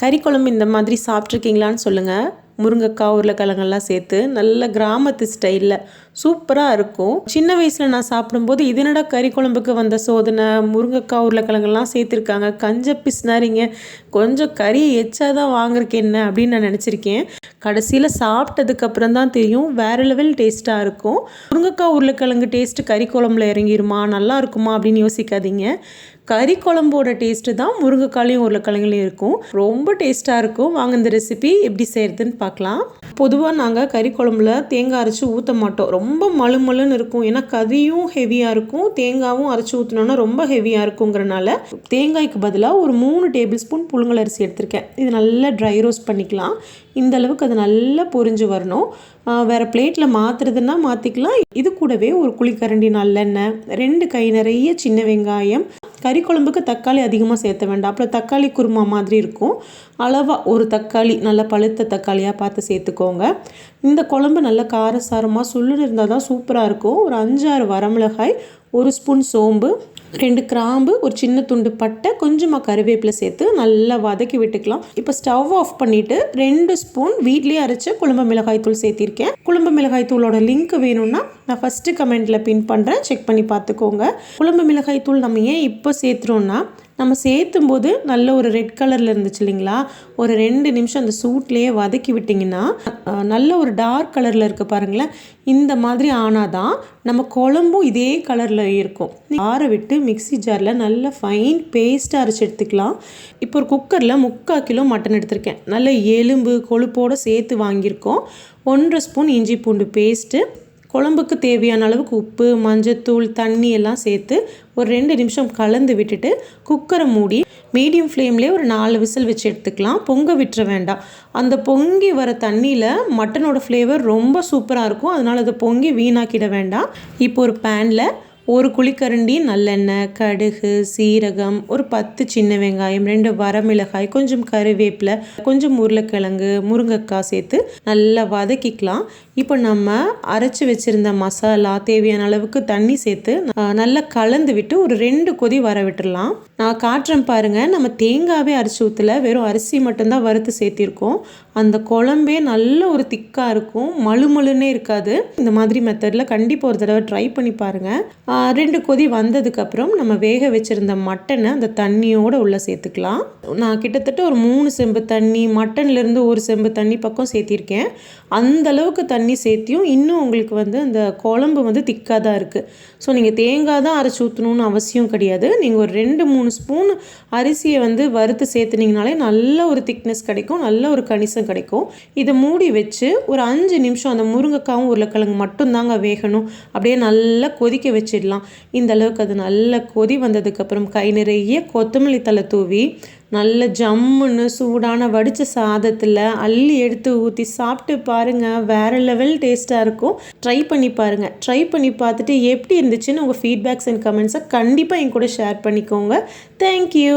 கறி குழம்பு இந்த மாதிரி சாப்பிட்ருக்கீங்களான்னு சொல்லுங்கள் முருங்கைக்காய் உருளைக்கிழங்கெல்லாம் சேர்த்து நல்ல கிராமத்து ஸ்டைலில் சூப்பராக இருக்கும். சின்ன வயசில் நான் சாப்பிடும்போது இதனடா கறி குழம்புக்கு வந்த சோதனை? முருங்கைக்காய் உருளைக்கிழங்கெல்லாம் சேர்த்துருக்காங்க. கஞ்ச பிஸ்னாரிங்க கொஞ்சம் கறி எச்சா தான் வாங்குறக்கு என்ன அப்படின்னு நான் நினச்சிருக்கேன். கடைசியில் சாப்பிட்டதுக்கப்புறம் தான் தெரியும். வேறு லெவல் டேஸ்ட்டாக இருக்கும். முருங்கைக்காய் உருளைக்கிழங்கு டேஸ்ட்டு கறி குழம்புல இறங்கிருமா? நல்லா இருக்குமா அப்படின்னு யோசிக்காதீங்க. கறி குழம்போட டேஸ்ட்டு தான் முருங்கைக்காலையும் உருளைக்கிழங்குலையும் இருக்கும். ரொம்ப டேஸ்ட்டாக இருக்கும். வாங்க இந்த ரெசிபி எப்படி செய்கிறதுன்னு பார்க்கலாம். பொதுவாக நாங்கள் கறி குழம்புல தேங்காய் அரைச்சி ஊற்ற மாட்டோம். ரொம்ப மழு மழுன்னு இருக்கும். ஏன்னா கறியும் ஹெவியாக இருக்கும். தேங்காயும் அரைச்சி ஊற்றினோன்னா ரொம்ப ஹெவியாக இருக்குங்கிறனால தேங்காய்க்கு பதிலாக ஒரு மூணு டேபிள் ஸ்பூன் புழுங்கல் அரிசி எடுத்திருக்கேன். இது நல்லா ட்ரை ரோஸ்ட் பண்ணிக்கலாம். இந்த அளவுக்கு அது நல்லா பொரிஞ்சு வரணும். வேறு பிளேட்டில் மாற்றுறதுன்னா மாற்றிக்கலாம் இது கூடவே ஒரு குழிக்கரண்டி நல்லெண்ணெய் ரெண்டு கை நிறைய சின்ன வெங்காயம் கறி குழம்புக்கு தக்காளி அதிகமாக சேர்த்த வேண்டாம். அப்புறம் தக்காளி குருமா மாதிரி இருக்கும். அளவாக ஒரு தக்காளி நல்லா பழுத்த தக்காளியாக பார்த்து சேர்த்துக்கோங்க. இந்த குழம்பு நல்லா காரசாரமாக சுள்ளுன்னு இருந்தால் தான் சூப்பராக இருக்கும். ஒரு அஞ்சாறு வரமிளகாய் ஒரு ஸ்பூன் சோம்பு ரெண்டு கிராம்பு ஒரு சின்ன துண்டு பட்டை கொஞ்சமாக கருவேப்பிலை சேர்த்து நல்லா வதக்கி விட்டுக்கலாம். இப்போ ஸ்டவ் ஆஃப் பண்ணிவிட்டு ரெண்டு ஸ்பூன் வீட்லேயே அரைச்ச குழம்பு மிளகாய் தூள் சேர்த்திருக்கேன். குழம்பு மிளகாய் தூளோட லிங்க் வேணும்னா நான் ஃபஸ்ட்டு கமெண்ட்டில் பின் பண்ணுறேன் செக் பண்ணி பார்த்துக்கோங்க. குழம்பு மிளகாய் தூள் நம்ம ஏன் இப்போ சேர்த்துறோன்னா நம்ம சேர்த்தும் போது நல்ல ஒரு ரெட் கலரில் இருந்துச்சு இல்லைங்களா? ஒரு ரெண்டு நிமிஷம் அந்த சூட்லேயே வதக்கி விட்டிங்கன்னா நல்ல ஒரு டார்க் கலரில் இருக்க பாருங்களேன். இந்த மாதிரி ஆனால் தான் நம்ம குழம்பும் இதே கலரில் இருக்கும். ஆற விட்டு மிக்சி ஜாரில் நல்ல ஃபைன் பேஸ்ட்டாக அரைச்சி எடுத்துக்கலாம். இப்போ ஒரு குக்கரில் முக்கால் கிலோ மட்டன் எடுத்திருக்கேன். நல்ல எலும்பு கொழுப்போடு சேர்த்து வாங்கியிருக்கோம். ஒன்றரை ஸ்பூன் இஞ்சி பூண்டு பேஸ்ட்டு குழம்புக்கு தேவையான அளவுக்கு உப்பு மஞ்சத்தூள் தண்ணி எல்லாம் சேர்த்து ஒரு ரெண்டு நிமிஷம் கலந்து விட்டுட்டு குக்கரை மூடி மீடியம் ஃப்ளேம்லேயே ஒரு நாலு விசில் வச்சு எடுத்துக்கலாம். பொங்க விட்டுற வேண்டாம். அந்த பொங்கி வர தண்ணியில் மட்டனோட ஃப்ளேவர் ரொம்ப சூப்பராக இருக்கும். அதனால் அதை பொங்கி வீணாக்கிட வேண்டாம். இப்போ ஒரு பேனில் ஒரு குழிக்கரண்டி நல்லெண்ணெய் கடுகு சீரகம் ஒரு பத்து சின்ன வெங்காயம் ரெண்டு வரமிளகாய் கொஞ்சம் கருவேப்பிலை கொஞ்சம் உருளைக்கிழங்கு முருங்கைக்காய் சேர்த்து நல்லா வதக்கிக்கலாம். இப்போ நம்ம அரைச்சி வச்சுருந்த மசாலா தேவையான அளவுக்கு தண்ணி சேர்த்து நல்லா கலந்து விட்டு ஒரு ரெண்டு கொதி வர விட்டுடலாம் நான் காட்டுறேன் பாருங்கள் நம்ம தேங்காவே அரைச்சி ஊற்றல வெறும் அரிசி மட்டும்தான் வறுத்து சேர்த்திருக்கோம். அந்த குழம்பே நல்ல ஒரு திக்காக இருக்கும். மழுமழுன்னே இருக்காது. இந்த மாதிரி மெத்தடில் கண்டிப்பாக ஒரு தடவை ட்ரை பண்ணி பாருங்கள் ரெண்டு கொதி வந்ததுக்கப்புறம் நம்ம வேக வச்சுருந்த மட்டனை அந்த தண்ணியோடு உள்ளே சேர்த்துக்கலாம். நான் கிட்டத்தட்ட ஒரு மூணு செம்பு தண்ணி மட்டன்லேருந்து ஒரு செம்பு தண்ணி பக்கம் சேர்த்திருக்கேன். அந்த அளவுக்கு தண்ணி சேர்த்தியும் இன்னும் உங்களுக்கு வந்து அந்த குழம்பு வந்து திக்காக தான் இருக்குது ஸோ நீங்கள் தேங்காய் தான் அரைச்சி ஊற்றணுன்னு அவசியம் கிடையாது. நீங்கள் ஒரு ரெண்டு மூணு மூணு ஸ்பூன் அரிசியை வந்து வறுத்து சேர்த்துனிங்கனாலே நல்ல ஒரு திக்னஸ் கிடைக்கும் நல்ல ஒரு கணிசம் கிடைக்கும். இதை மூடி வச்சு ஒரு அஞ்சு நிமிஷம் அந்த முருங்கைக்காவும் உருளைக்கிழங்கு மட்டும்தாங்க வேகணும். அப்படியே நல்லா கொதிக்க வச்சிடலாம். இந்த அளவுக்கு அது நல்ல கொதி வந்ததுக்கப்புறம் கை நிறைய கொத்தமல்லி தலை தூவி நல்ல ஜம்முன்னு சூடான வடித்த சாதத்தில் அள்ளி எடுத்து ஊற்றி சாப்பிட்டு பாருங்கள் வேறு லெவல் டேஸ்ட்டாக இருக்கும். ட்ரை பண்ணி பாருங்கள் ட்ரை பண்ணி பார்த்துட்டு எப்படி இருந்துச்சுன்னு உங்கள் ஃபீட்பேக்ஸ் அண்ட் கமெண்ட்ஸை கண்டிப்பாக என் கூட ஷேர் பண்ணிக்கோங்க. தேங்க்யூ